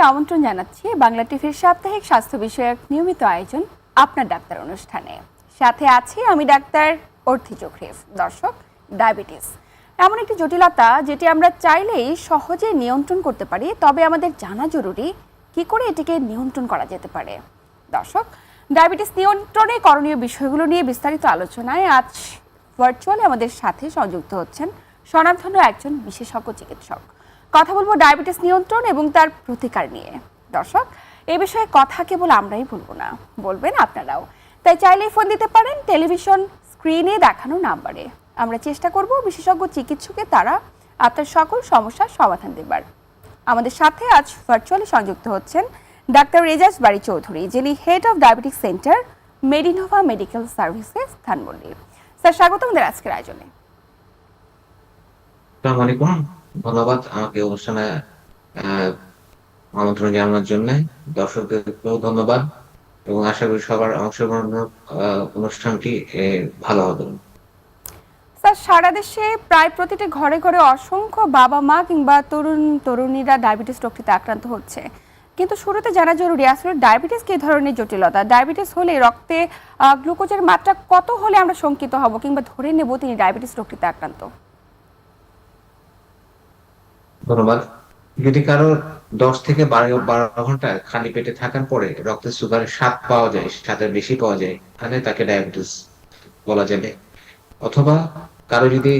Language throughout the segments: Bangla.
সবাইকে আমন্ত্রণ জানাচ্ছি বাংলা টিভির সাপ্তাহিক স্বাস্থ্য বিষয়ক নিয়মিত আয়োজন আপনার ডাক্তার অনুষ্ঠানে। সাথে আছি আমি ডাক্তার অর্থি চক্রিফ, দর্শক ডায়াবেটিস। এমন একটি জটিলতা যেটি আমরা চাইলেই সহজে নিয়ন্ত্রণ করতে পারি, তবে আমাদের জানা জরুরি কি করে এটিকে নিয়ন্ত্রণ করা যেতে পারে। দর্শক, ডায়াবেটিস নিয়ন্ত্রণে করণীয় বিষয়গুলো নিয়ে বিস্তারিত আলোচনায় আজ ভার্চুয়ালি আমাদের সাথে সংযুক্ত হচ্ছেন স্বনামধন্য একজন বিশেষজ্ঞ চিকিৎসক। কথা বলব ডায়াবেটিস নিয়ন্ত্রণ এবং তার প্রতিকার নিয়ে। দর্শক, এ বিষয়ে কথা কেবল আমরাই বলব না, বলবেন আপনারাও। তাই চাইলেই ফোন দিতে পারেন টেলিভিশন স্ক্রিনে দেখানো নাম্বারে। আমরা চেষ্টা করব বিশেষজ্ঞ চিকিৎসকের তারা আপনার সকল সমস্যার সমাধান দেবার। আমাদের সাথে আজ ভার্চুয়ালি সংযুক্ত হচ্ছেন ডাক্তার রেজাজ বাড়ি চৌধুরী, যিনি head of diabetic centre Medinova medical services Dhanmondi. Sir স্বাগত আমাদের আজকের আয়োজনে। ধন্যবাদ আমাকে অনুষ্ঠানে আমন্ত্রণ জানানোর জন্য। দর্শকদেরকেও ধন্যবাদ এবং আশা করি সবার অংশগ্রহণ অনুষ্ঠানটি ভালো হবে। স্যার, সারা দেশে প্রায় প্রতিটি ঘরে ঘরে অসংখ্য বাবা মা কিংবা তরুণ, তরুণীরা ডায়াবেটিস রোগটিতে আক্রান্ত হচ্ছে। কিন্তু শুরুতে জানা জরুরি, আসলে ডায়াবেটিস কি ধরনের জটিলতা? ডায়াবেটিস হলে রক্তে গ্লুকোজের মাত্রা কত হলে আমরা শঙ্কিত হব কিংবা ধরে নেব তিনি ডায়াবেটিস রোগটিতে আক্রান্ত? ধন্যবাদ। যদি কারও দশ থেকে বারো বারো ঘণ্টা খালি পেটে থাকার পরে রক্তের সুগারের স্বাদ পাওয়া যায়, স্বাদের বেশি পাওয়া যায়, তাহলে তাকে ডায়াবেটিস বলা যাবে। অথবা কারও যদি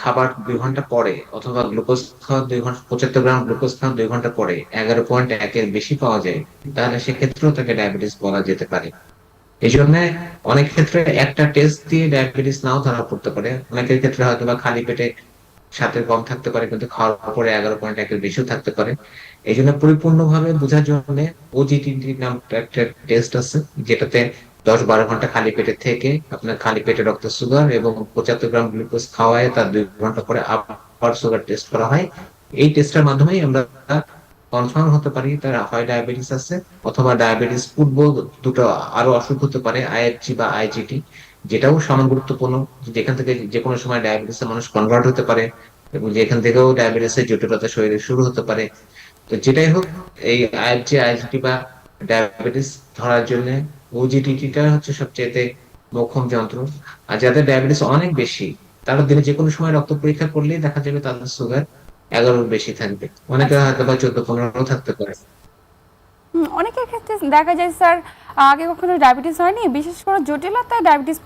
খাবার দুই ঘণ্টা পরে অথবা গ্লুকোজ খাওয়া দুই ঘণ্টা, পঁচাত্তর গ্রাম গ্লুকোজ খাওয়া দুই ঘণ্টা পরে এগারো পয়েন্ট একের বেশি পাওয়া যায়, তাহলে সেক্ষেত্রেও তাকে ডায়াবেটিস বলা যেতে পারে। এই জন্য অনেক ক্ষেত্রে একটা টেস্ট দিয়ে ডায়াবেটিস নাও ধরা পড়তে পারে। অনেকের ক্ষেত্রে হয়তো বা খালি পেটে সাথে কম থাকতে পারে, কিন্তু খাওয়ার পরে এগারো পয়েন্ট একের বেশিও থাকতে পারে। এই জন্য পরিপূর্ণভাবে বোঝার জন্য ওজিটিটি নাম একটা টেস্ট আছে, যেটাতে দশ বারো ঘণ্টা খালি পেটে থেকে আপনার খালি পেটে রক্ত সুগার এবং পঁচাত্তর গ্রাম গ্লুকোজ খাওয়ায় তার দুই ঘণ্টা পরে আবার সুগার টেস্ট করা হয়। এই টেস্টের মাধ্যমেই আমরা কনফার্ম হতে পারি, তার হয় ডায়াবেটিস আছে, অথবা ডায়াবেটিস পূর্ব দুটো আরও অসুখ হতে পারে আইএফজি বা আইজিটি যেটাও সমান গুরুত্বপূর্ণ। যেখান থেকে যে কোনো সময় ডায়াবেটিসে মানুষ কনভার্ট হতে পারে, এবং যেখান থেকেও ডায়াবেটিসের জটিলতা শরীরে শুরু হতে পারে। তো যেটাই হোক, এই আইএফজি আইজিটি বা ডায়াবেটিস ধরার জন্য ওজিটিটা হচ্ছে সবচেয়ে মোক্ষম যন্ত্র। আর যাদের ডায়াবেটিস অনেক বেশি, তারা দিনে যে কোনো সময় রক্ত পরীক্ষা করলেই দেখা যাবে তাদের সুগার এগারোর বেশি থাকবে। অনেকে হয়তো বা চোদ্দ পনেরো থাকতে পারে। অনেকের ক্ষেত্রে দেখা যায় স্যার আগে কখনো ডায়াবেটিস হয়নি। বিশেষ করে জটিলতায় ডায়াবেটিস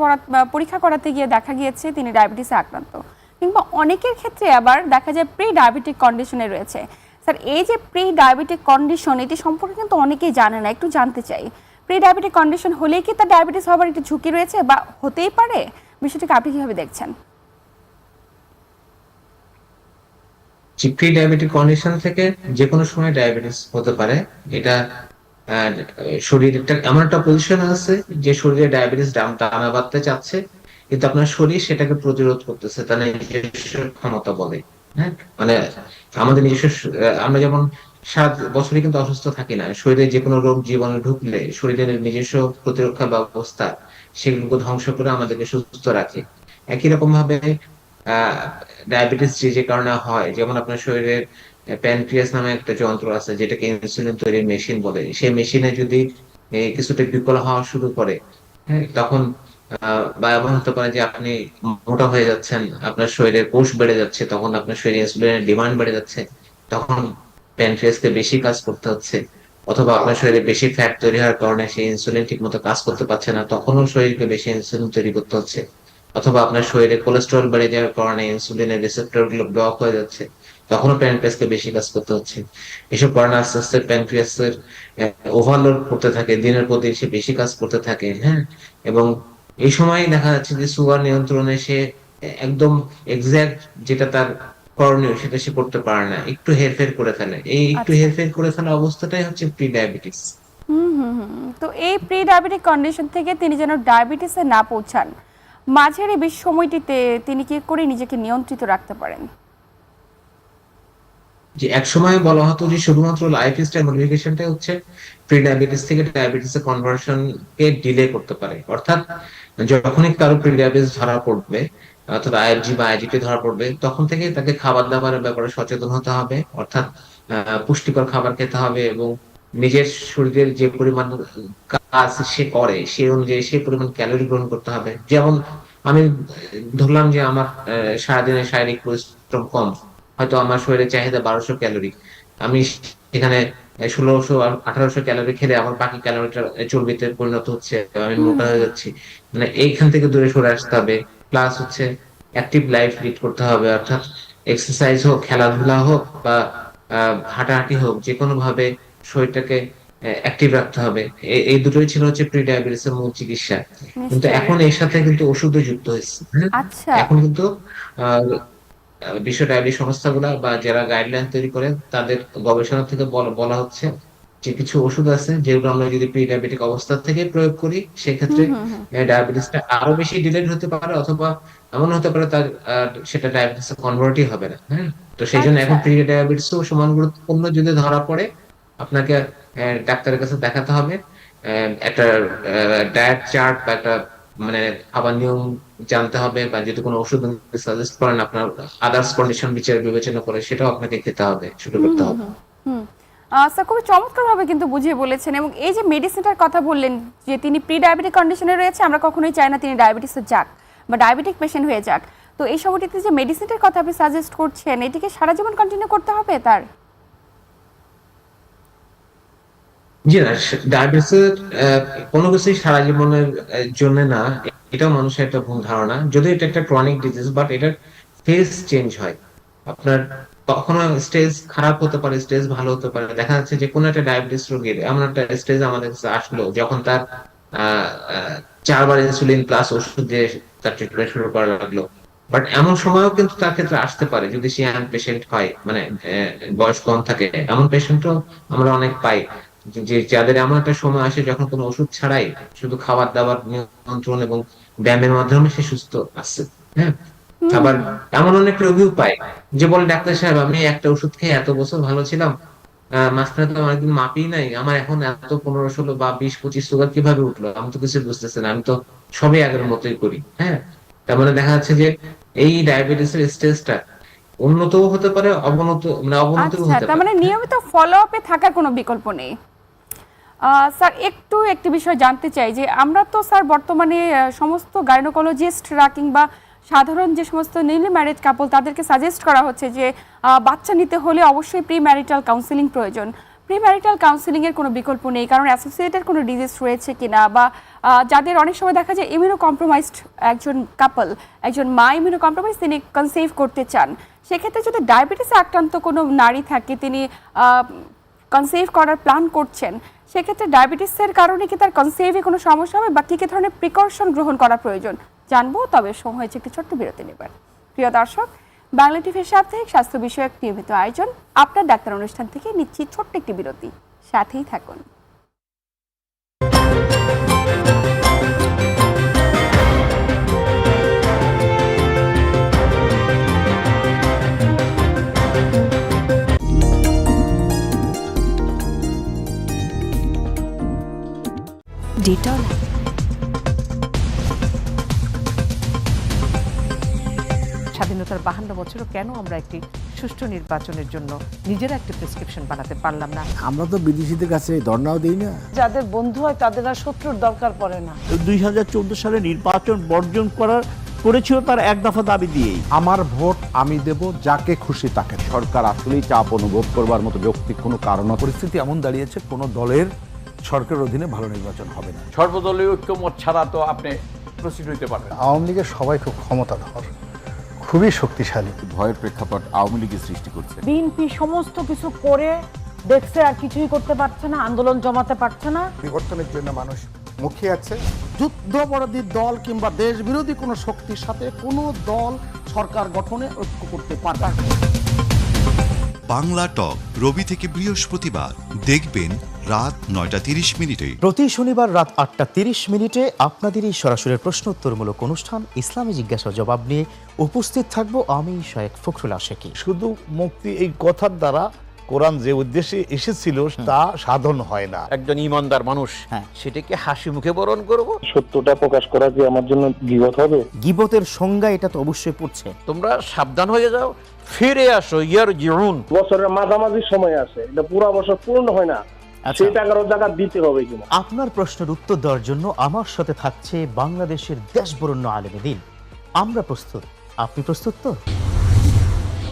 পরীক্ষা করাতে গিয়ে দেখা গিয়েছে তিনি ডায়াবেটিসে আক্রান্ত। কিংবা অনেকের ক্ষেত্রে আবার দেখা যায় প্রি ডায়াবেটিক কন্ডিশনে রয়েছে। স্যার এই যে প্রি ডায়াবেটিক কন্ডিশন এটি সম্পর্কে কিন্তু অনেকেই জানে না একটু জানতে চাই। প্রি ডায়াবেটিক কন্ডিশন হলেই কি তার ডায়াবেটিস হবার একটি ঝুঁকি রয়েছে বা হতেই পারে? বিষয়টিকে আপনি কীভাবে দেখছেন? প্রি ডায়াবেটিক কন্ডিশন থেকে যে কোনো সময় ডায়াবেটিস হতে পারে, এটা একটা, এমন একটা পজিশন আছে যে শরীরে ডায়াবেটিস দাম দামে বাড়তে চাচ্ছে, কিন্তু আপনার শরীর সেটাকে প্রতিরোধ করতেছে, তার নিজস্ব ক্ষমতা বলে হ্যাঁ? মানে আমাদের নিজস্ব আমরা যেমন সাত বছরে কিন্তু অসুস্থ থাকি না, শরীরে যে কোনো রোগ জীবনে ঢুকলে শরীরের নিজস্ব প্রতিরক্ষা ব্যবস্থা সেগুলোকে ধ্বংস করে আমাদেরকে সুস্থ রাখে। একই রকম ভাবে ডায়াবেটিস যে যে কারণে হয়, যেমন আপনার শরীরের প্যানক্রিয়াস নামে একটা যন্ত্র আছে, যেটাকে ইনসুলিন তৈরির মেশিন বলে। সেই মেশিনে যদি কিছুটা বিকল হওয়া শুরু করে হ্যাঁ তখন এমন হতে পারে যে আপনি মোটা হয়ে যাচ্ছেন, আপনার শরীরের কোষ বেড়ে যাচ্ছে, তখন আপনার শরীরে ইনসুলিনের ডিমান্ড বেড়ে যাচ্ছে, তখন প্যানক্রিয়াসকে বেশি কাজ করতে হচ্ছে। অথবা আপনার শরীরে বেশি ফ্যাট তৈরি হওয়ার কারণে সেই ইনসুলিন ঠিক মতো কাজ করতে পারছে না, তখনও শরীরকে বেশি ইনসুলিন তৈরি করতে হচ্ছে। অথবা আপনার শরীরে কোলেস্টেরল বেড়ে যাওয়ার কারণে ইনসুলিনের রিসেপ্টরগুলো ব্লক হয়ে যাচ্ছে তখনও প্যানক্রিয়াসকে বেশি কাজ করতে হচ্ছে। এসব কারণে আস্তে আস্তে প্যানক্রিয়াসের ওভারলোড করতে থাকে দিনের পর দিন সে বেশি কাজ করতে থাকে হ্যাঁ? এবং এই সময় দেখা যাচ্ছে যে সুগার নিয়ন্ত্রণে সে একদম এক্সাক্ট যেটা তার করণীয় সেটা সে করতে পারে না। একটু হেরফের করে ফেলে। এই একটু আচ্ছা। হেরফের করে ফেলা অবস্থাটাই হচ্ছে প্রি ডায়াবেটিস হুম হুম হুম। তো এই প্রি ডায়াবেটিক কন্ডিশন থেকে তিনি যেন ডায়াবেটিসে না পৌঁছান মাঝের এই বিশ সময়টিতে তিনি কি করে নিজেকে নিয়ন্ত্রিত রাখতে পারেন? যে এক সময় বলা হতো যে শুধুমাত্র লাইফস্টাইল মডিফিকেশনটা হচ্ছে প্রি ডায়াবেটিস থেকে ডায়াবেটিস কনভার্সন কে ডিলে করতে পারে। অর্থাৎ যখনই কারও প্রি ডায়াবেটিস ধরা পড়বে, অর্থাৎ আইএফজি বা আইজিটি ধরা পড়বে, তখন থেকে তাকে খাবার দাবারের ব্যাপারে সচেতন হতে হবে, অর্থাৎ পুষ্টিকর খাবার খেতে হবে এবং নিজের শরীরের যে পরিমাণ কাজ সে করে সে অনুযায়ী সে পরিমাণ ক্যালোরি গ্রহণ করতে হবে। যেমন আমি ধরলাম যে আমার সারাদিনের শারীরিক পরিশ্রম কম হয়তো আমার শরীরের চাহিদা বারোশো ক্যালোরি আমি সেখানে ষোলোশো আঠারোশো ক্যালোরি খেলে আমার বাকি ক্যালোরিটা চর্বিতে পরিণত হচ্ছে আমি মোটা হয়ে যাচ্ছি। মানে এইখান থেকে দূরে সরে আসতে হবে। প্লাস হচ্ছে অ্যাক্টিভ লাইফ লিড করতে হবে অর্থাৎ এক্সারসাইজ হোক খেলাধুলা হোক বা হাঁটাহাঁটি হোক যে কোনো ভাবে শরীরটাকে অ্যাক্টিভ রাখতে হবে। এই দুটোই ছিল হচ্ছে প্রি ডায়াবেটিস এর মূল চিকিৎসা। কিন্তু এখন এর সাথে কিন্তু ওষুধও যুক্ত হয়েছে। হ্যাঁ? আচ্ছা। এখন কিন্তু বিশ্ব ডায়াবেটিস সংস্থাগুলা বা যারা গাইডলাইন তৈরি করেন তাদের গবেষণা থেকে বলা হচ্ছে যে কিছু ওষুধ আছে যেগুলো আমরা যদি প্রি ডায়াবেটিক অবস্থা থেকে প্রয়োগ করি সেক্ষেত্রে। ডায়াবেটিসটা আরও বেশি ডিলেড হতে পারে অথবা এমন হতে পারে তার সেটা ডায়াবেটিস কনভার্টই হবে না। হ্যাঁ তো সেই জন্য এখন আচ্ছা। প্রি ডায়াবেটিসও সমান গুরুত্বপূর্ণ যদি ধরা পড়ে আপনাকে ডাক্তারের কাছে দেখাতে হবে। একটা ডায়েট চার্ট বা একটা মানে খাবার নিয়ম জানতে হবে বা যদি কোনো ওষুধ সাজেস্ট করেন আপনার আদার্স কন্ডিশন বিচার বিবেচনা করে সেটাও আপনাকে খেতে হবে শুরু করতে হবে। স্যার খুবই চমৎকারভাবে কিন্তু বুঝিয়ে বলেছেন এবং এই যে মেডিসিনটার কথা বললেন যে তিনি প্রি ডায়াবেটিক কন্ডিশনে রয়েছে আমরা কখনোই চাই না তিনি ডায়াবেটিসে যাক বা ডায়াবেটিক পেশেন্ট হয়ে যাক। তো এই সময়টিতে যে মেডিসিনটার কথা আপনি সাজেস্ট করছেন এটিকে সারা জীবন কন্টিনিউ করতে হবে তার? জি, না ডায়াবেটিসের কোনো কিছুই সারা জীবনের জন্য না, এটাও মানুষের একটা ভুল ধারণা। যদি এটা একটা ক্রনিক ডিজিজ বাট এটার ফেজ চেঞ্জ হয়। আপনার কখনো স্টেজ খারাপ হতে পারে স্টেজ ভালো হতে পারে। দেখা যাচ্ছে যে কোনো একটা ডায়াবেটিস রোগীর এমন একটা স্টেজ আমাদের কাছে আসলো, যখন তার চারবার ইনসুলিন প্লাস ওষুধ দিয়ে তার ট্রিটমেন্ট শুরু করা লাগল। বাট এমন সময়ও কিন্তু তার ক্ষেত্রে আসতে পারে, যদি সে পেশেন্ট হয় মানে বয়স কম থাকে। এমন পেশেন্টও আমরা অনেক পাই। যে- যাদের এমন একটা সময় আসে যখন কোনো ওষুধ ছাড়াই শুধু খাবার দাবার নিয়ন্ত্রণ এবং ব্যায়ামের মাধ্যমে সে সুস্থ আসছে হ্যাঁ? আবার এমন অনেক রোগীও পায় যে বলে ডাক্তার সাহেব আমি একটা ওষুধ খেয়ে এত বছর ভালো ছিলাম মাঝখানে তো আমার একদিন মাপই নাই আমার এখন এত পনেরো ষোলো বা বিশ পঁচিশ সুগার কীভাবে উঠল? আমি তো কিছু বুঝতেছি না আমি তো সবই আগের মতোই করি হ্যাঁ? তার মানে দেখা যাচ্ছে যে এই ডায়াবেটিসের স্টেজটা উন্নতও হতে পারে অবনত মানে অবনতও আচ্ছা হতে তার মানে নিয়মিত ফলো আপে থাকার কোনো বিকল্প নেই? স্যার, একটু একটি বিষয় জানতে চাই যে আমরা তো, স্যার, বর্তমানে সমস্ত গাইনোকোলজিস্টরা কিংবা সাধারণ যে সমস্ত নিউলি ম্যারেজ কাপল তাদেরকে সাজেস্ট করা হচ্ছে যে বাচ্চা নিতে হলে অবশ্যই প্রি ম্যারিটাল কাউন্সিলিং প্রয়োজন। প্রি ম্যারিটাল কাউন্সিলিং এর কোনো বিকল্প নেই, কারণ অ্যাসোসিয়েটেড কোনো ডিজিজ রয়েছে কিনা বা যাদের অনেক সময় দেখা যায় ইমিউনো কম্প্রোমাইজড একজন কাপল একজন মা ইমিউনো কম্প্রোমাইজ তিনি কনসেভ করতে চান। সেক্ষেত্রে যদি ডায়াবেটিসে আক্রান্ত কোনো নারী থাকে, তিনি কনসেভ করার প্ল্যান করছেন সেক্ষেত্রে ডায়াবেটিসের কারণে কি তার কনসেভে কোনো সমস্যা হবে বা কী কী ধরনের প্রিকশন গ্রহণ করা প্রয়োজন? জানব, তবে সময় হয়েছে একটি ছোট্ট বিরতি নেবার। প্রিয় দর্শক, বাংলা টিভির সাপ্তাহিক স্বাস্থ্য বিষয়ক নিয়মিত আয়োজন আপনার ডাক্তার অনুষ্ঠান থেকে নিচ্ছি ছোট্ট একটি বিরতি। সাথেই থাকুন। ডেটল স্বাধীনতার বাহান্ন বছরও কেন আমরা একটি সুষ্ঠু নির্বাচনের জন্য নিজেরা একটি প্রেসক্রিপশন বানাতে পারলাম না? আমরা তো বিদেশিদের কাছে ধর্নাও দিই না। যাদের বন্ধু হয় তাদের আর শত্রুর দরকার পড়ে না। দুই হাজার চোদ্দ সালে নির্বাচন বর্জন করার করেছিল তার এক দফা দাবি দিয়েই। আমার ভোট আমি দেব যাকে খুশি তাকে। সরকার আসলেই চাপ অনুভব করবার মতো যৌক্তিক কোনো কারণ পরিস্থিতি এমন দাঁড়িয়েছে কোনো দলের সরকারের অধীনে ভালো নির্বাচন হবে না। সর্বদলীয় ঐক্যমত ছাড়া তো আপনি প্রসিড হইতে পারবেন। আওয়ামী লীগের সবাই খুব ক্ষমতাধর খুবই শক্তিশালী। ভয়ের প্রেক্ষাপট আওয়ামী লীগের সৃষ্টি করছে। বিএনপি সমস্ত কিছু করে দেখছে আর কিছুই করতে পারছে না আন্দোলন জমাতে পারছে না। বিবর্তনের জন্য মানুষ মুখিয়ে আছে। যুদ্ধপরাধী দল কিংবা দেশ বিরোধী কোনো শক্তির সাথে কোনো দল সরকার গঠনে ঐক্য করতে পারবে। বাংলা টক রবি থেকে বৃহস্পতিবার দেখবেন রাত নয়টা তিরিশ মিনিটে প্রতি শনিবার রাত আটটা তিরিশ মিনিটে আপনাদের এই সরাসরি প্রশ্ন উত্তরমূলক অনুষ্ঠান ইসলামী জিজ্ঞাসা জবাব নিয়ে উপস্থিত থাকব আমি শায়েক ফখরুল আশেকি শুধু মুক্তি এই কথার দ্বারা কোরআন যে উদ্দেশ্যে এসেছিল তা সাধন হয় না। একজন ইমানদার মানুষ হ্যাঁ। সেটাকে হাসি মুখে বরণ করব? সত্যটা প্রকাশ করা কি আমার জন্য বিপদ হবে? গিবতের সংজ্ঞা এটা তো অবশ্যই পড়ছে। তোমরা সাবধান হয়ে যাও ফিরে আসো ইয়ার জিউন বছরের মাঝামাঝি সময় আছে এটা পুরো বছর পূর্ণ হয় না। সেই টাকার জায়গা দিতে হবে কিনা? আপনার প্রশ্নের উত্তর দেওয়ার জন্য আমার সাথে থাকছে বাংলাদেশের দেশবরণ্য আলেমে দিন। আমরা প্রস্তুত। আপনি প্রস্তুত তো?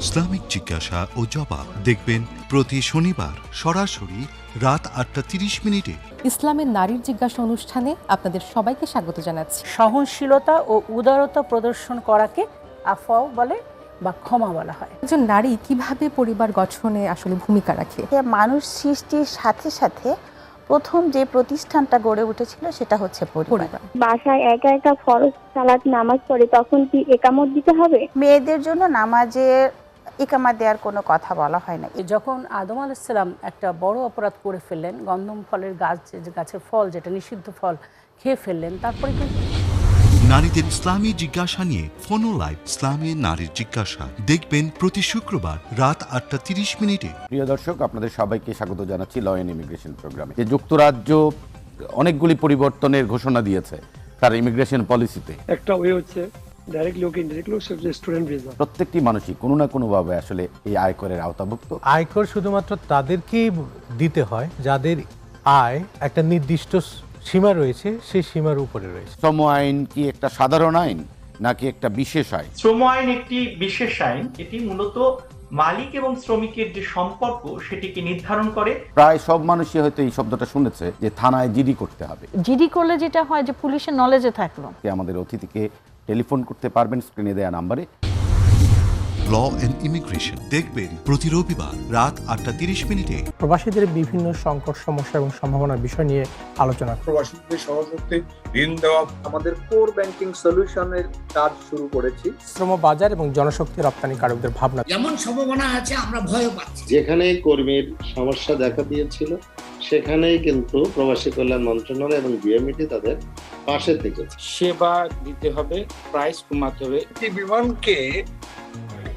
ইসলামিক জিজ্ঞাসা ও জবাব দেখবেন প্রতি শনিবার সরাসরি রাত আটটা তিরিশ মিনিটে। ইসলামের নারীর জিজ্ঞাসা অনুষ্ঠানে আপনাদের সবাইকে স্বাগত জানাচ্ছি। সহনশীলতা ও উদারতা প্রদর্শন করাকে আফাও বলে। বা ক্ষমা বলা হয়। একজন নারী কীভাবে পরিবার গঠনে আসলে ভূমিকা রাখে? মানুষ সৃষ্টির সাথে সাথে প্রথম যে প্রতিষ্ঠানটা গড়ে উঠেছিল সেটা হচ্ছে পরিবার। বাসায় একা একা ফরজ সালাত নামাজ পড়ে তখন কি একামত দিতে হবে? মেয়েদের জন্য নামাজের একামা দেওয়ার কোনো কথা বলা হয় না। যখন আদম আলাইসাল্লাম একটা বড় অপরাধ করে ফেললেন গন্ধম ফলের গাছ যে গাছের ফল যেটা নিষিদ্ধ ফল খেয়ে ফেললেন তারপরে কিন্তু নারীদের ইসলামী জিজ্ঞাসা নিয়ে ফোনো লাইভ ইসলামী নারীর জিজ্ঞাসা। দেখবেন প্রতি শুক্রবার রাত আটটা তিরিশ মিনিটে। প্রিয় দর্শক আপনাদের সবাইকে স্বাগত জানাচ্ছি ল অ্যান্ড ইমিগ্রেশন প্রোগ্রামে যে যুক্তরাজ্য অনেকগুলি পরিবর্তনের ঘোষণা দিয়েছে তার ইমিগ্রেশন পলিসিতে একটা ওয়ে হচ্ছে directly okay indirectly student visa প্রত্যেকটি মানুষই কোনো না কোনোভাবে আসলে এই আয়করের আওতাভুক্ত। আয়কর শুধুমাত্র তাদেরকেই দিতে হয় যাদের আয় একটা নির্দিষ্ট সীমা রয়েছে সেই সীমার উপরে রয়েছে। শ্রম আইন কি একটা সাধারণ আইন নাকি একটা বিশেষ আইন? শ্রম আইন একটি বিশেষ আইন এটি মূলত মালিক এবং শ্রমিকের যে সম্পর্ক সেটিকে নির্ধারণ করে। প্রায় সব মানুষই হয়তো এই শব্দটা শুনেছে যে থানায় জিডি করতে হবে। জিডি করলে যেটা হয় যে পুলিশের নলেজে থাকল। কে আমাদের অতিথিকে টেলিফোন করতে পারবেন স্ক্রিনে দেওয়া নাম্বারে। ল অ্যান্ড ইমিগ্রেশন দেখবেন প্রতি রবিবার রাত আটটা তিরিশ মিনিটে। প্রবাসীদের বিভিন্ন সংকট সমস্যা এবং সম্ভাবনার বিষয় নিয়ে আলোচনা প্রবাসীদের সহযোগিতে ঋণ দেওয়া আমাদের কোর ব্যাংকিং সলিউশনের কাজ শুরু করেছি। শ্রম বাজার এবং জনশক্তি রপ্তানিকারকদের ভাবনা। যেমন সম্ভাবনা আছে আমরা ভয় পাচ্ছি। যেখানে কর্মীর সমস্যা দেখা দিয়েছিল সেখানেই কিন্তু প্রবাসী কল্যাণ মন্ত্রণালয় এবং বিএমইটি তাদের পাশে থেকেছে। সেবা দিতে হবে প্রাইস কমাতে হবে। বিমানকে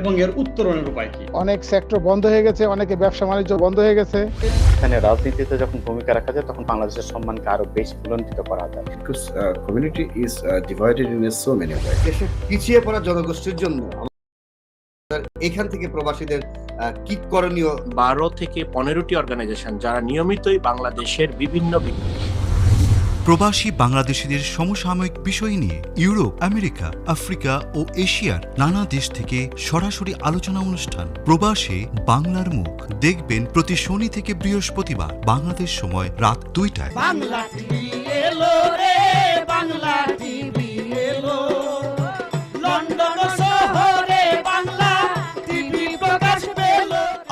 এবং এর উত্তরণের উপায় কি? অনেক সেক্টর বন্ধ হয়ে গেছে অনেকে ব্যবসা বাণিজ্য বন্ধ হয়ে গেছে। এখানে রাজনীতিতে যখন ভূমিকা রাখা যায় তখন বাংলাদেশের সম্মানকে আরও বেশি বুলন্দিত করা যায়। Because community is divided in so many way দেশের পিছিয়ে পড়া জনগোষ্ঠীর জন্য এখান থেকে প্রবাসীদের কি করণীয়? বারো থেকে পনেরোটি অর্গানাইজেশন যারা নিয়মিতই বাংলাদেশের বিভিন্ন প্রবাসী বাংলাদেশিদের সমসাময়িক বিষয় নিয়ে ইউরোপ, আমেরিকা, আফ্রিকা ও এশিয়ার নানা দেশ থেকে সরাসরি আলোচনা অনুষ্ঠান। প্রবাসে বাংলার মুখ দেখবেন প্রতি শনি থেকে বৃহস্পতিবার বাংলাদেশ সময় রাত দুইটায়। বাংলা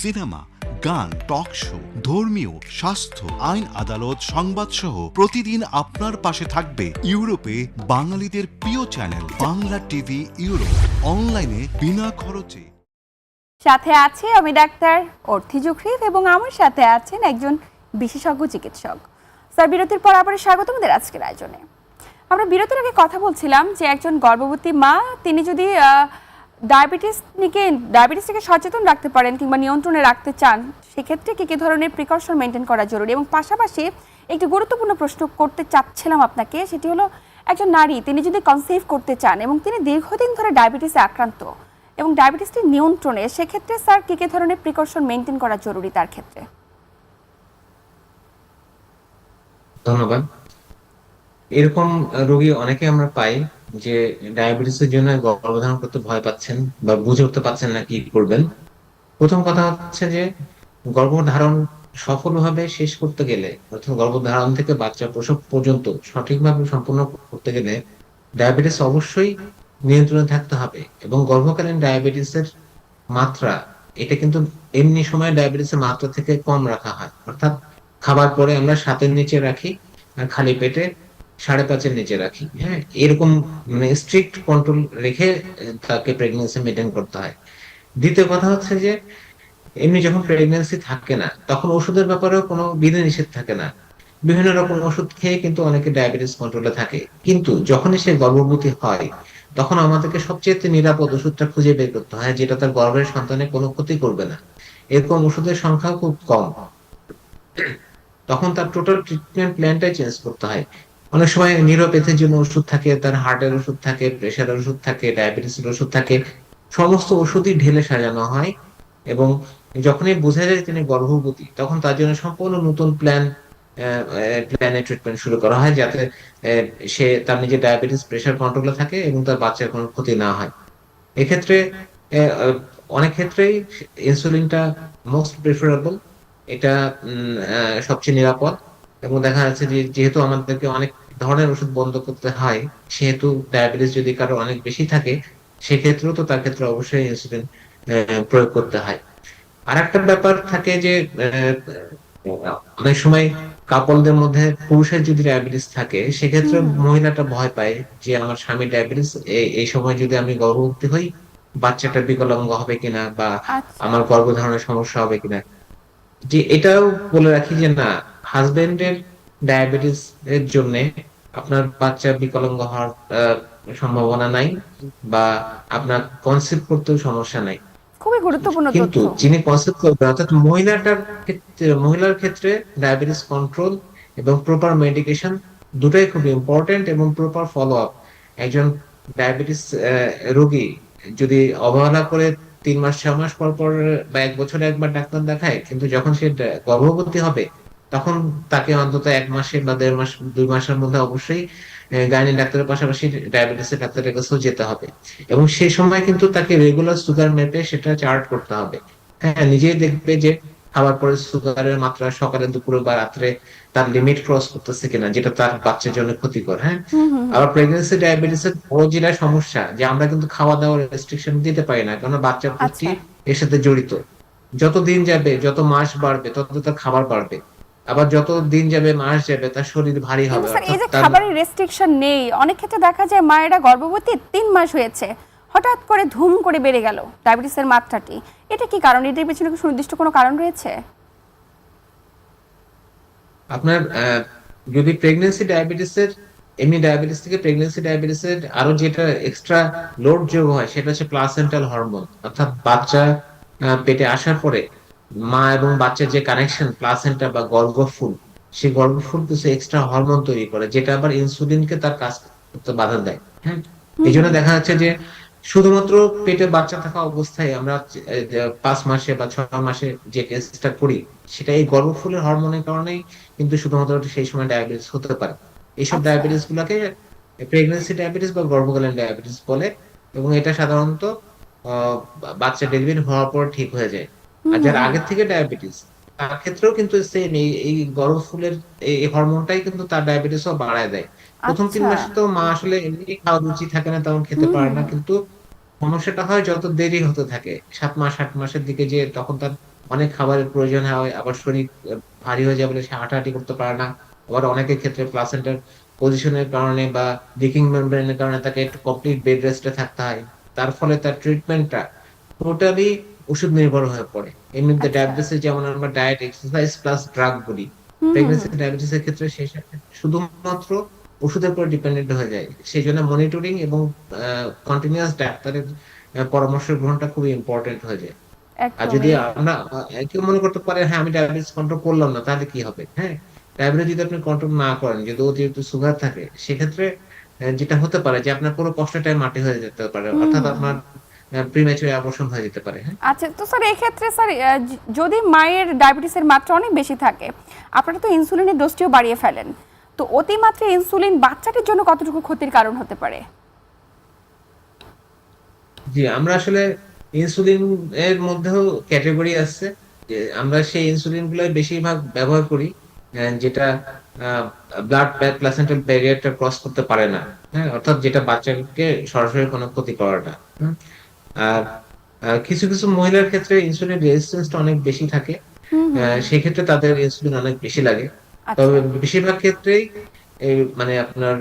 সিনেমা, গান, টক শো, ধর্মীয়, স্বাস্থ্য, আইন, আদালত, সংবাদ সহ প্রতিদিন আপনার পাশে থাকবে ইউরোপে বাঙালিদের প্রিয় চ্যানেল বাংলা টিভি ইউরোপ। অনলাইনে বিনা খরচে। সাথে আছি আমি ডাক্তার অর্থি জুখরিফ এবং আমার সাথে আছেন একজন বিশেষজ্ঞ চিকিৎসক। স্যার, বিরতির পর আবার স্বাগত আমাদের আজকের আয়োজনে। আমরা বিরতির আগে কথা বলছিলাম যে একজন গর্ভবতী মা, তিনি যদি ডায়াবেটিস নিকে, ডায়াবেটিস থেকে সচেতন রাখতে পারেন কিংবা নিয়ন্ত্রণে রাখতে চান, সেক্ষেত্রে কী কী ধরনের প্রিকশন মেনটেন করা জরুরি? এবং পাশাপাশি একটি গুরুত্বপূর্ণ প্রশ্ন করতে চাচ্ছিলাম আপনাকে, সেটি হলো একজন নারী, তিনি যদি কনসিভ করতে চান এবং তিনি দীর্ঘদিন ধরে ডায়াবেটিসে আক্রান্ত এবং ডায়াবেটিসটি নিয়ন্ত্রণে, সেক্ষেত্রে স্যার কী কী ধরনের প্রিকশন মেনটেন করা জরুরি তার ক্ষেত্রে? ধন্যবাদ। এরকম রোগী অনেকে আমরা পাই যে ডায়াবেটিসের জন্য গর্ভধারণ করতে ভয় পাচ্ছেন বা বুঝে উঠতে পারছেন না কি করবেন। প্রথম কথা হচ্ছে যে গর্ভধারণ সফলভাবে শেষ করতে গেলে অর্থাৎ গর্ভধারণ থেকে বাচ্চা প্রসব পর্যন্ত সঠিকভাবে সম্পূর্ণ করতে গেলে ডায়াবেটিস অবশ্যই নিয়ন্ত্রণে থাকতে হবে এবং গর্ভকালীন ডায়াবেটিসের মাত্রা, এটা কিন্তু এমনি সময় ডায়াবেটিসের মাত্রা থেকে কম রাখা হয়। অর্থাৎ খাবার পরে আমরা সাতের নিচে রাখি আর খালি পেটে সাড়ে পাঁচের নিচে রাখি হ্যাঁ? এরকম মানে স্ট্রিক্ট কন্ট্রোল রেখে তাকে প্রেগনেন্সি মেনটেন করতে হয়। দ্বিতীয় কথা হচ্ছে যে, এমনি যখন প্রেগনেন্সি থাকে না, তখন ওষুধের ব্যাপারেও কোনো বিধি নিষেধ থাকে না। বিভিন্ন রকম ওষুধ খেয়ে কিন্তু অনেকে ডায়াবেটিস কন্ট্রোলে থাকে। কিন্তু যখনই সে গর্ভবতী হয়, তখন আমাদেরকে সবচেয়ে নিরাপদ ওষুধটা খুঁজে বের করতে হয়, যেটা তার গর্ভের সন্তানের কোনো ক্ষতি করবে না। এরকম ওষুধের সংখ্যা খুব কম। তখন তার টোটাল ট্রিটমেন্ট প্ল্যানটাই চেঞ্জ করতে হয়। অনেক সময় নিউরোপ্যাথির জন্য ওষুধ থাকে, তার হার্টের ওষুধ থাকে প্রেশারের ওষুধ থাকে ডায়াবেটিসের ওষুধ থাকে, সমস্ত ওষুধই ঢেলে সাজানো হয় এবং যখনই বোঝা যায় তিনি গর্ভবতী, তখন তার জন্য সম্পূর্ণ নতুন প্ল্যান প্ল্যানে ট্রিটমেন্ট শুরু করা হয় যাতে সে তার নিজের ডায়াবেটিস প্রেশার কন্ট্রোলে থাকে এবং তার বাচ্চার কোনো ক্ষতি না হয়। এক্ষেত্রে অনেক ক্ষেত্রেই ইনসুলিনটা মোস্ট প্রেফারেবল এটা সবচেয়ে নিরাপদ এবং দেখা যাচ্ছে যে যেহেতু আমাদেরকে অনেক ধরনের ওষুধ বন্ধ করতে হয় সেহেতু ডায়াবেটিস যদি কারও অনেক বেশি থাকে সেক্ষেত্রেও তো তার ক্ষেত্রে অবশ্যই ইনসুলিন প্রয়োগ করতে হয়। আর একটা ব্যাপার থাকে যে অনেক সময় কাপলদের মধ্যে পুরুষের যদি ডায়াবেটিস থাকে সেক্ষেত্রে মহিলাটা ভয় পায় যে আমার স্বামী ডায়াবেটিস এই সময় যদি আমি গর্ভবতী হই বাচ্চাটা বিকলাঙ্গ হবে কিনা বা আচ্ছা। আমার গর্ভধারণের সমস্যা হবে কিনা? যে এটাও বলে রাখি যে না হাজবেন্ডের ডায়াবেটিস এর জন্য আপনার বাচ্চা বিকলাঙ্গ হওয়ার সম্ভাবনা নাই বা আপনার কনসেপ্ট করতেও সমস্যা নাই। খুবই গুরুত্বপূর্ণ কিন্তু যিনি কনসেপ্ট করবেন অর্থাৎ মহিলাটার ক্ষেত্রে মহিলার ক্ষেত্রে ডায়াবেটিস কন্ট্রোল এবং প্রপার মেডিকেশন দুটাই খুব ইম্পর্টেন্ট এবং প্রপার ফলো আপ একজন ডায়াবেটিস রোগী যদি অবহেলা করে তিন মাস ছয় মাস পর পর বা এক বছরে একবার ডাক্তার দেখায় কিন্তু যখন সে গর্ভবতী হবে তখন তাকে অন্তত এক মাসে বা দেড় মাস দুই মাসের মধ্যে অবশ্যই গাইনি ডাক্তারের পাশাপাশি ডায়াবেটিসের ডাক্তারের কাছেও যেতে হবে। এবং সেই সময় কিন্তু তাকে রেগুলার সুগার মেপে সেটা চার্ট করতে হবে। হ্যাঁ নিজেই দেখবে যে খাবার পরে সুগারের মাত্রা সকালে দুপুরে বা রাত্রে তার লিমিট ক্রস করতেছে কিনা যেটা তার বাচ্চার জন্য ক্ষতিকর হ্যাঁ। আবার প্রেগনেন্সি ডায়াবেটিস এর বড় যেটা সমস্যা যে আমরা কিন্তু খাওয়া দাওয়ার রেস্ট্রিকশন দিতে পারি না কারণ বাচ্চার পুষ্টি এর সাথে জড়িত। যত দিন যাবে যত মাস বাড়বে তত তার খাবার বাড়বে। আবার যত দিন যাবে মাস যাবে তার শরীর ভারী হবে স্যার এই যে খাবারের রেস্ট্রিকশন নেই অনেক ক্ষেত্রে দেখা যায় মায়েরা গর্ভবতী তিন মাস হয়েছে হঠাৎ করে ধুম করে বেড়ে গেল ডায়াবেটিসের মাত্রাটি। এটা কি কারণ? এটার পেছনে কি সুনির্দিষ্ট কোনো কারণ রয়েছে? আপনার যদি প্রেগনেন্সি ডায়াবেটিসের এমনি ডায়াবেটিস থেকে প্রেগনেন্সি ডায়াবেটিসের আরও যেটা এক্সট্রা লোড যোগ হয় সেটা হচ্ছে প্লাসেন্টাল হরমোন অর্থাৎ বাচ্চা পেটে আসার পরে। মা এবং বাচ্চার যে কানেকশন প্লাসেন্টা বা গর্ভফুল সেই গর্ভফুল কিছু এক্সট্রা হরমোন তৈরি করে যেটা আবার ইনসুলিনকে তার কাজ করতে বাধা দেয়। হ্যাঁ? এই জন্য দেখা যাচ্ছে যে শুধুমাত্র পেটে বাচ্চা থাকা অবস্থায় আমরা পাঁচ মাসে বা ছয় মাসে যে টেস্টটা করি সেটা এই গর্ভফুলের হরমোনের কারণেই কিন্তু শুধুমাত্র সেই সময় ডায়াবেটিস হতে পারে। এইসব ডায়াবেটিস গুলাকে প্রেগনেন্সি ডায়াবেটিস বা গর্ভকালীন ডায়াবেটিস বলে এবং এটা সাধারণত আহ, বাচ্চা ডেলিভারি হওয়ার পর ঠিক হয়ে যায়। আর যারা আগের থেকে ডায়াবেটিস তার ক্ষেত্রেও কিন্তু সেম এই এই গর্ভফুলের এই এই হরমোনটাই কিন্তু তার ডায়াবেটিসও বাড়ায় দেয়। প্রথম তিন আচ্ছা। মাসে তো মা আসলে এমনি খাওয়া রুচি থাকে না তেমন খেতে পারে না। কিন্তু সমস্যাটা হয় যত দেরি হতে থাকে সাত মাস আট মাসের দিকে যে তখন তার অনেক খাবারের প্রয়োজন হয় আবার শরীর ভারী হয়ে যায় বলে সে হাঁটাহাঁটি করতে পারে না। আবার অনেকের ক্ষেত্রে প্লাসেন্টার পজিশনের কারণে বা লিকিং মেমব্রেনের কারণে তাকে একটু কমপ্লিট বেড রেস্টে থাকতে হয়। তার ফলে তার ট্রিটমেন্টটা টোটালি ওষুধ নির্ভর হয়ে পড়ে। এমনিতে ডায়াবেটিসে যেমন আমরা ডায়েট এক্সারসাইজ প্লাস ড্রাগ বলি। প্রেগনেন্সি ডায়াবেটিসের ক্ষেত্রে সেই সাথে শুধুমাত্র ওষুধের উপর ডিপেন্ডেন্ট হয়ে যায়। সেই জন্য মনিটরিং এবং কন্টিনিউয়াস ডাক্তারের পরামর্শ গ্রহণটা খুবই ইম্পর্টেন্ট হয়ে যায়। আর যদি আমরা কেউ মনে করতে পারে হ্যাঁ আমি ডায়াবেটিস কন্ট্রোল করলাম না তাহলে কি হবে? হ্যাঁ ডায়াবেটিস যদি আপনি কন্ট্রোল না করেন যদি অতিরিক্ত সুগার থাকে সেক্ষেত্রে যেটা হতে পারে যে আপনার পুরো কষ্টটাই মাটি হয়ে যেতে পারে। অর্থাৎ আপনার প্রিম্যাচুর অ্যাবর্শন হয়ে যেতে পারে হ্যাঁ? আচ্ছা তো স্যার এই ক্ষেত্রে স্যার যদি মায়ের ডায়াবেটিসের মাত্রা অনেক বেশি থাকে আপনারা তো ইনসুলিনের ডোজটিও বাড়িয়ে ফেলেন তো অতিমাত্রা ইনসুলিন বাচ্চাটির জন্য কতটুকু ক্ষতির কারণ হতে পারে? জি আমরা আসলে ইনসুলিন এর মধ্যেও ক্যাটাগরি আছে যে আমরা সেই ইনসুলিনগুলো বেশিরভাগ ব্যবহার করি যেটা ব্লাড প্লাসেন্টাল ব্যারিয়ারটা ক্রস করতে পারে না হ্যাঁ? অর্থাৎ যেটা বাচ্চাকে সরাসরি কোনো ক্ষতি করাটা হুম। আর কিছু কিছু মহিলার ক্ষেত্রে ইনসুলিন রেজিস্ট্যান্সটা অনেক বেশি থাকে। সেক্ষেত্রে তাদের ইনসুলিন অনেক বেশি লাগে। তবে বেশিরভাগ ক্ষেত্রেই এই মানে আপনার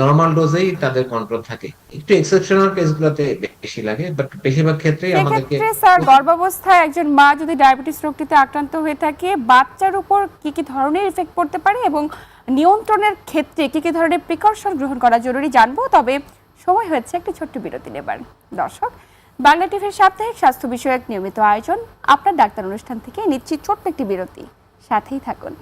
নর্মাল ডোজেই তাদের কন্ট্রোল থাকে। একটু এক্সেপশনাল কেসগুলোতে বেশি লাগে বাট বেশিরভাগ ক্ষেত্রেই আমাদেরকে স্যার গর্ভাবস্থায় একজন মা যদি ডায়াবেটিস রোগটিতে আক্রান্ত হয়ে থাকে বাচ্চার উপর কি কি ধরনের ইফেক্ট পড়তে পারে এবং নিয়ন্ত্রণের ক্ষেত্রে কি কি ধরনের প্রিকশন গ্রহণ করা জরুরি জানব। তবে সময় হয়েছে একটি ছোট্ট বিরতি নেবার। দর্শক, বাংলা টিভির সাপ্তাহিক স্বাস্থ্য বিষয়ক নিয়মিত আয়োজন আপনার ডাক্তার অনুষ্ঠান থেকে নিচ্ছি ছোট্ট একটি বিরতি। সাথেই থাকুন।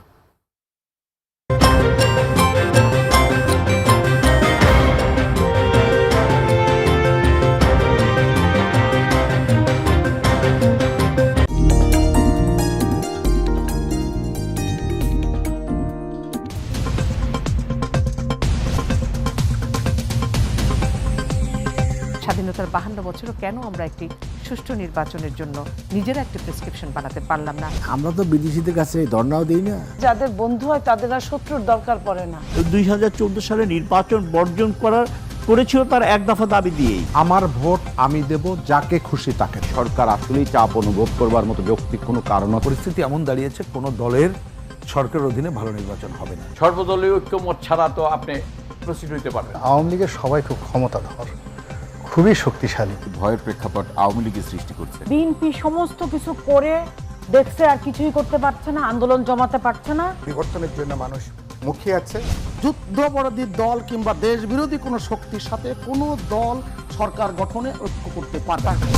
স্বাধীনতার বাহান্ন বছরও কেন আমরা একটি সুষ্ঠু নির্বাচনের জন্য নিজেরা একটি প্রেসক্রিপশন বানাতে পারলাম না? আমরা তো বিদেশিদের কাছে ধর্নাও দিই না। যাদের বন্ধু হয় তাদের আর শত্রুর দরকার পড়ে না। দুই হাজার চোদ্দ সালে নির্বাচন বর্জন করার করেছিল তার এক দফা দাবি দিয়েই। আমার ভোট আমি দেব যাকে খুশি তাকে। সরকার আসলেই চাপ অনুভব করবার মতো যৌক্তিক কোনো কারণ পরিস্থিতি এমন দাঁড়িয়েছে কোনো দলের সরকারের অধীনে ভালো নির্বাচন হবে না। সর্বদলীয় ঐক্যমত ছাড়া তো আপনি প্রস্তুত হইতে পারবেন আওয়ামী লীগের সবাই খুব ক্ষমতা ক্ষমতাধর। খুবই শক্তিশালী। ভয়ের প্রেক্ষাপট আওয়ামী লীগের সৃষ্টি করছে। বিএনপি সমস্ত কিছু করে দেখছে আর কিছুই করতে পারছে না আন্দোলন জমাতে পারছে না। বিবর্তনের জন্য মানুষ মুখে আছে। যুদ্ধপরাধী দল কিংবা দেশ বিরোধী কোনো শক্তির সাথে কোনো দল সরকার গঠনে ঐক্য করতে পারবে না।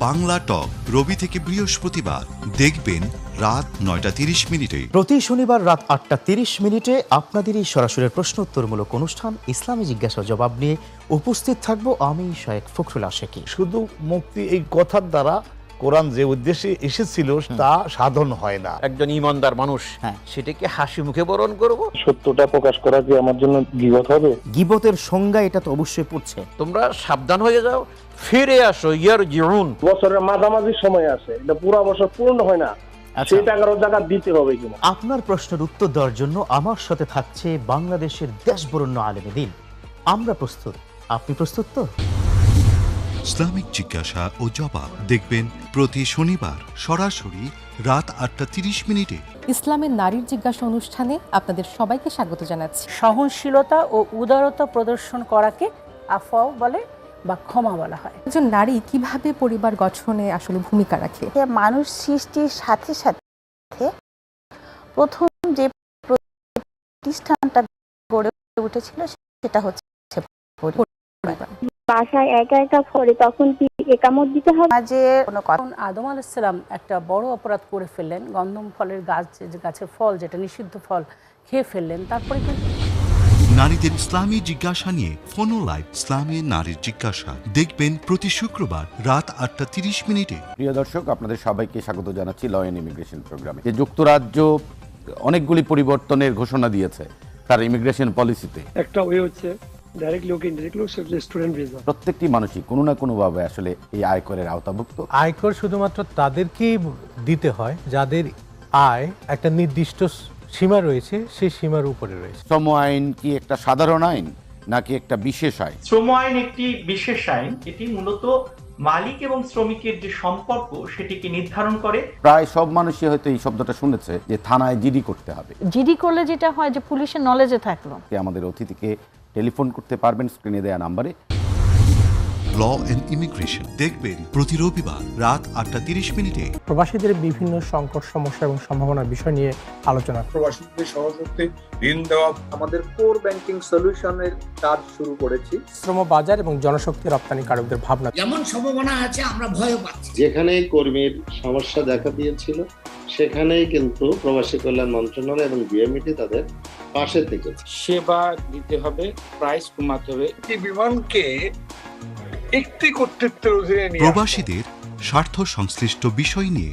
বাংলা টক রবি থেকে বৃহস্পতিবার। দেখবেন রাত নয়টা তিরিশ মিনিটে। প্রতি শনিবার রাত আটটা তিরিশ মিনিটে আপনাদের এই সরাসরি প্রশ্ন উত্তরমূলক অনুষ্ঠান ইসলামী জিজ্ঞাসা জবাব নিয়ে উপস্থিত থাকব আমি শায়েক ফখরুল আশেকি। শুধু মুক্তি এই কথার দ্বারা কোরআন যে উদ্দেশ্যে এসেছিল তা সাধন হয় না। একজন ইমানদার মানুষ হ্যাঁ। সেটাকে হাসি মুখে বরণ করব? সত্যটা প্রকাশ করা যে আমার জন্য গিবত হবে? গিবতের সংজ্ঞা এটা তো অবশ্যই পড়ছে। তোমরা সাবধান হয়ে যাও ফিরে আসো ইয়ার জিউন বছরের মাঝামাঝি সময় আছে এটা পুরো বছর পূর্ণ হয় না। আচ্ছা। সেই টাকার জায়গা দিতে হবে কিনা আপনার প্রশ্নের উত্তর দেওয়ার জন্য আমার সাথে থাকছে বাংলাদেশের দেশবরণ্য আলেমে দিন। আমরা প্রস্তুত। আপনি প্রস্তুত তো? ইসলামিক জিজ্ঞাসা ও জবাব দেখবেন প্রতি শনিবার সরাসরি রাত আটটা তিরিশ মিনিটে। ইসলামের নারীর জিজ্ঞাসা অনুষ্ঠানে আপনাদের সবাইকে স্বাগত জানাচ্ছি। সহনশীলতা ও উদারতা প্রদর্শন করাকে আফাও বলে। বা ক্ষমা বলা হয়। একজন নারী কীভাবে পরিবার গঠনে আসলে ভূমিকা রাখে? মানুষ সৃষ্টির সাথে সাথে প্রথম যে প্রতিষ্ঠানটা গড়ে উঠেছিল সেটা হচ্ছে বাসায় একা একা পড়ে তখন কি একামত দিতে হবে? যে কোনো তখন আদম আলাইসাল্লাম একটা বড় অপরাধ করে ফেললেন। গন্ধম ফলের গাছ যে গাছের ফল যেটা নিষিদ্ধ ফল খেয়ে ফেললেন। তারপরে কিন্তু নারীদের ইসলামী জিজ্ঞাসা নিয়ে ফোনো লাইভ ইসলামী নারীর জিজ্ঞাসা। দেখবেন প্রতি শুক্রবার রাত আটটা তিরিশ মিনিটে। প্রিয় দর্শক আপনাদের সবাইকে স্বাগত জানাচ্ছি ল অ্যান্ড ইমিগ্রেশন প্রোগ্রামে যে যুক্তরাজ্য অনেকগুলি পরিবর্তনের ঘোষণা দিয়েছে তার ইমিগ্রেশন পলিসিতে একটা ওয়ে হচ্ছে প্রত্যেকটি মানুষই কোনো না কোনোভাবে আসলে এই আয়করের আওতাভুক্ত। আয়কর শুধুমাত্র তাদেরকেই দিতে হয় যাদের আয় একটা নির্দিষ্ট সীমা রয়েছে সেই সীমার উপরে রয়েছে। শ্রম আইন কি একটা সাধারণ আইন নাকি একটা বিশেষ আইন? শ্রম আইন একটি বিশেষ আইন এটি মূলত মালিক এবং শ্রমিকের যে সম্পর্ক সেটিকে নির্ধারণ করে। প্রায় সব মানুষই হয়তো এই শব্দটা শুনেছে যে থানায় জিডি করতে হবে। জিডি করলে যেটা হয় যে পুলিশের নলেজে থাকল। কে আমাদের অতিথিকে টেলিফোন করতে পারবেন স্ক্রিনে দেওয়া নাম্বারে। ল অ্যান্ড ইমিগ্রেশন দেখবেন প্রতি রবিবার রাত আটটা তিরিশ মিনিটে। প্রবাসীদের বিভিন্ন সংকট সমস্যা এবং সম্ভাবনার বিষয় নিয়ে আলোচনা প্রবাসীদের সহজতে ঋণ দেওয়া আমাদের কোর ব্যাংকিং সলিউশনের কাজ শুরু করেছি। শ্রম বাজার এবং জনশক্তি রপ্তানিকারকদের ভাবনা। যেমন সম্ভাবনা আছে আমরা ভয় পাচ্ছি। যেখানেই কর্মীর সমস্যা দেখা দিয়েছিল সেখানেই কিন্তু প্রবাসী কল্যাণ মন্ত্রণালয় এবং বিএমইটি তাদের পাশে থেকেছে। সেবা দিতে হবে প্রাইস কমাতে হবে। বিমানকে একটি কর্তৃত্বের অধীনে প্রবাসীদের স্বার্থ সংশ্লিষ্ট বিষয় নিয়ে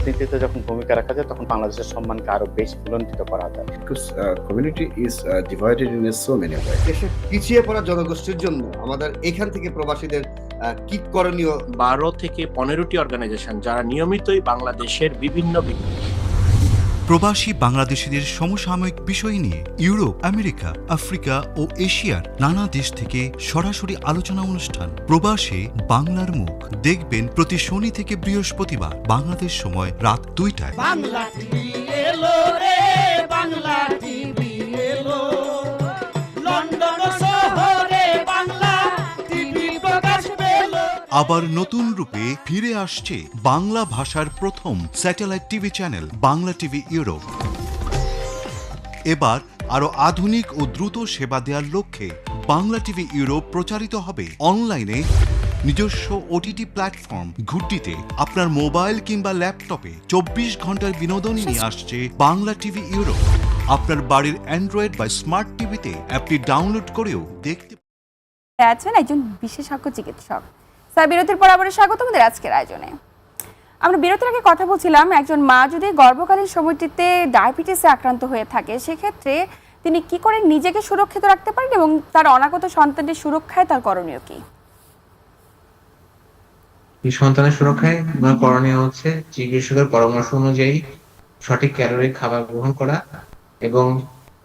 রাজনীতিতে যখন ভূমিকা রাখা যায় তখন বাংলাদেশের সম্মানকে আরও বেশি বুলন্দিত করা যায়। Community is divided in so many way দেশে পিছিয়ে পড়া জনগোষ্ঠীর জন্য আমাদের এখান থেকে প্রবাসীদের কি করণীয়? বারো থেকে পনেরোটি অর্গানাইজেশন যারা নিয়মিতই বাংলাদেশের বিভিন্ন বি- প্রবাসী বাংলাদেশিদের সমসাময়িক বিষয় নিয়ে ইউরোপ, আমেরিকা, আফ্রিকা ও এশিয়ার নানা দেশ থেকে সরাসরি আলোচনা অনুষ্ঠান। প্রবাসে বাংলার মুখ। দেখবেন প্রতি শনি থেকে বৃহস্পতিবার বাংলাদেশ সময় রাত দুইটায়। বাংলা আবার নতুন রূপে ফিরে আসছে বাংলা ভাষার প্রথম satellite TV channel, Bangla TV Europe. এবার আরও আধুনিক ও দ্রুত সেবা দেওয়ার লক্ষ্যে বাংলা টিভি ইউরোপ প্রচারিত হবে অনলাইনে নিজস্ব ওটিটি প্ল্যাটফর্ম। ঘুড্ডিতে আপনার মোবাইল কিংবা ল্যাপটপে চব্বিশ ঘণ্টার বিনোদন নিয়ে আসছে বাংলা টিভি ইউরোপ। আপনার বাড়ির অ্যান্ড্রয়েড বা স্মার্ট টিভিতে অ্যাপটি ডাউনলোড করেও দেখতে আছেন একজন বিশেষজ্ঞ চিকিৎসক। স্যার, বিরতির পর আবার স্বাগত আমাদের আজকের আয়োজনে। আমরা বিরতির আগে কথা বলছিলাম, একজন মা যদি গর্ভকালীন সময়টিতে ডায়াবেটিসে আক্রান্ত হয়ে থাকে, সেক্ষেত্রে তিনি কি করে নিজেকে সুরক্ষিত রাখতে পারেন এবং তার অনাগত সন্তানের সুরক্ষায় তার করণীয় কি? সন্তানের সুরক্ষায় করণীয় হচ্ছে চিকিৎসকের পরামর্শ অনুযায়ী সঠিক ক্যালোরি খাবার গ্রহণ করা এবং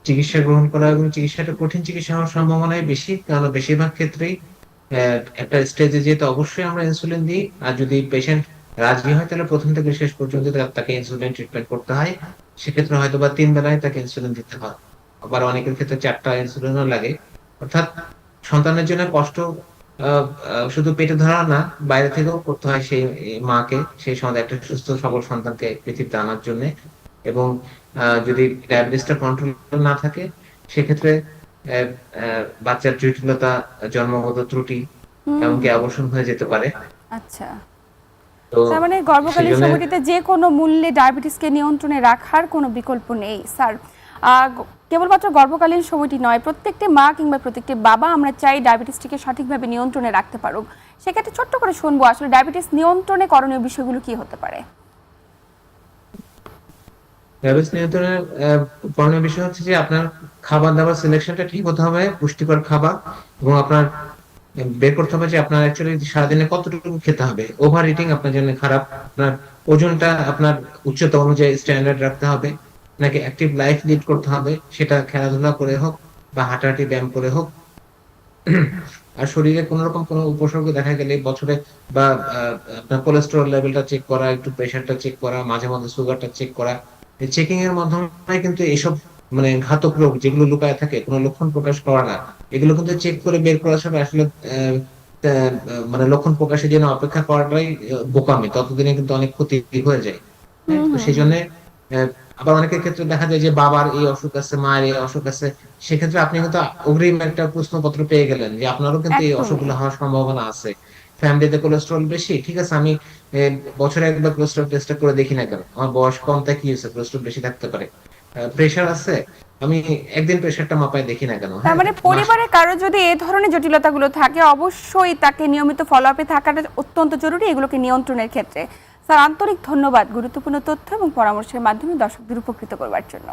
চিকিৎসা গ্রহণ করা এবং চিকিৎসাটা কঠিন চিকিৎসা হওয়ার সম্ভাবনাই বেশি কারণ বেশিরভাগ ক্ষেত্রেই একটা স্টেজে যেতে অবশ্যই আমরা ইনসুলিন দিই, আর যদি পেশেন্ট রাজি হয়, তাহলে প্রথম থেকে শেষ পর্যন্ত তাকে ইনসুলিন ট্রিটমেন্ট করতে হয়। সেক্ষেত্রে হয়তো বা তিন বেলায় তাকে ইনসুলিন দিতে হয়। আবার অনেকের ক্ষেত্রে চারটা ইনসুলিনও লাগে। অর্থাৎ সন্তানের জন্য কষ্ট শুধু পেটে ধরা না, বাইরে থেকেও করতে হয় সেই মাকে। সেই সময় একটা সুস্থ, সবল সন্তানকে পৃথিবীতে আনার জন্য। এবং যদি ডায়াবেটিসটা কন্ট্রোল না থাকে, সেক্ষেত্রে বাচ্চার জটিলতা জন্মগত ত্রুটি এমনকি অবসান হয়ে যেতে পারে। আচ্ছা। তার মানে গর্ভকালীন সময়টিতে যে কোনো মূল্যে ডায়াবেটিসকে নিয়ন্ত্রণে রাখার কোনো বিকল্প নেই স্যার। কেবলমাত্র গর্ভকালীন সময়টি নয় প্রত্যেকটি মা কিংবা প্রত্যেকটি বাবা আমরা চাই ডায়াবেটিসটিকে সঠিকভাবে নিয়ন্ত্রণে রাখতে পারুক। সেক্ষেত্রে ছোট্ট করে শুনব আসলে ডায়াবেটিস নিয়ন্ত্রণে করণীয় বিষয়গুলো কি হতে পারে? ডায়াবেটিস নিয়ন্ত্রণের করণীয় বিষয় হচ্ছে যে আপনার খাবার দাবার সিলেকশনটা ঠিক হতে হবে, পুষ্টিকর খাবার, এবং আপনার বের করতে হবে যে আপনার অ্যাকচুয়ালি সারাদিনে কতটুকু খেতে হবে। ওভার ইটিং আপনার জন্য খারাপ, আপনার ওজনটা আপনার উচ্চতা অনুযায়ী স্ট্যান্ডার্ড রাখতে হবে নাকি অ্যাক্টিভ লাইফ লিড করতে হবে, সেটা খেলাধুলা করে হোক বা হাঁটাহাঁটি, ব্যায়াম করে হোক। আর শরীরে কোন রকম কোনো উপসর্গ দেখা গেলে বছরে বা আপনার কোলেস্টেরল লেভেলটা চেক করা, একটু প্রেশারটা চেক করা, মাঝে মাঝে সুগারটা চেক করা এই চেকিং এর মাধ্যমে কিন্তু এইসব মানে ঘাতক রোগ যেগুলো লুকায় থাকে কোনো লক্ষণ প্রকাশ করে না। এগুলো কিন্তু চেক করে বের করার সময় আসলে মানে লক্ষণ প্রকাশের জন্য অপেক্ষা করাটাই বোকামি। ততদিনে কিন্তু অনেক ক্ষতি হয়ে যায়। সেই জন্য আবার অনেকের ক্ষেত্রে দেখা যায় যে বাবার এই অসুখ আছে মায়ের এই অসুখ আছে। সেক্ষেত্রে আপনি কিন্তু অগ্রিম একটা প্রশ্নপত্র পেয়ে গেলেন যে আপনারও কিন্তু এই। অসুখগুলো হওয়ার সম্ভাবনা আছে। ফ্যামিলিতে কোলেস্ট্রল বেশি ঠিক আছে আমি বছরে একবার কোলেস্ট্রল টেস্টটা করে দেখি না কেন। আমার বয়স কম তাই কি হয়েছে? কোলেস্ট্রল বেশি থাকতে পারে। প্রেশার আছে আমি একদিন প্রেশারটা মাপায় দেখি না কেন। তার হ্যাঁ? মানে পরিবারের কারও যদি এই ধরনের জটিলতাগুলো থাকে অবশ্যই তাকে নিয়মিত ফলো আপে থাকাটা অত্যন্ত জরুরি এগুলোকে নিয়ন্ত্রণের ক্ষেত্রে। স্যার আন্তরিক ধন্যবাদ গুরুত্বপূর্ণ তথ্য এবং পরামর্শের মাধ্যমে দর্শকদের উপকৃত করবার জন্য।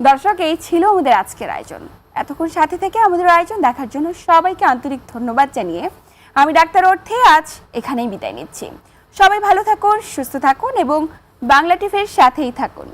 দর্শক এই ছিল আমাদের আজকের আয়োজন। এতক্ষণ সাথে থেকে আমাদের আয়োজন দেখার জন্য সবাইকে আন্তরিক ধন্যবাদ জানিয়ে আমি ডাক্তার অর্থে আজ এখানেই বিদায় নিচ্ছি। সবাই ভালো থাকুন, সুস্থ থাকুন এবং বাংলা টিভির সাথেই থাকুন।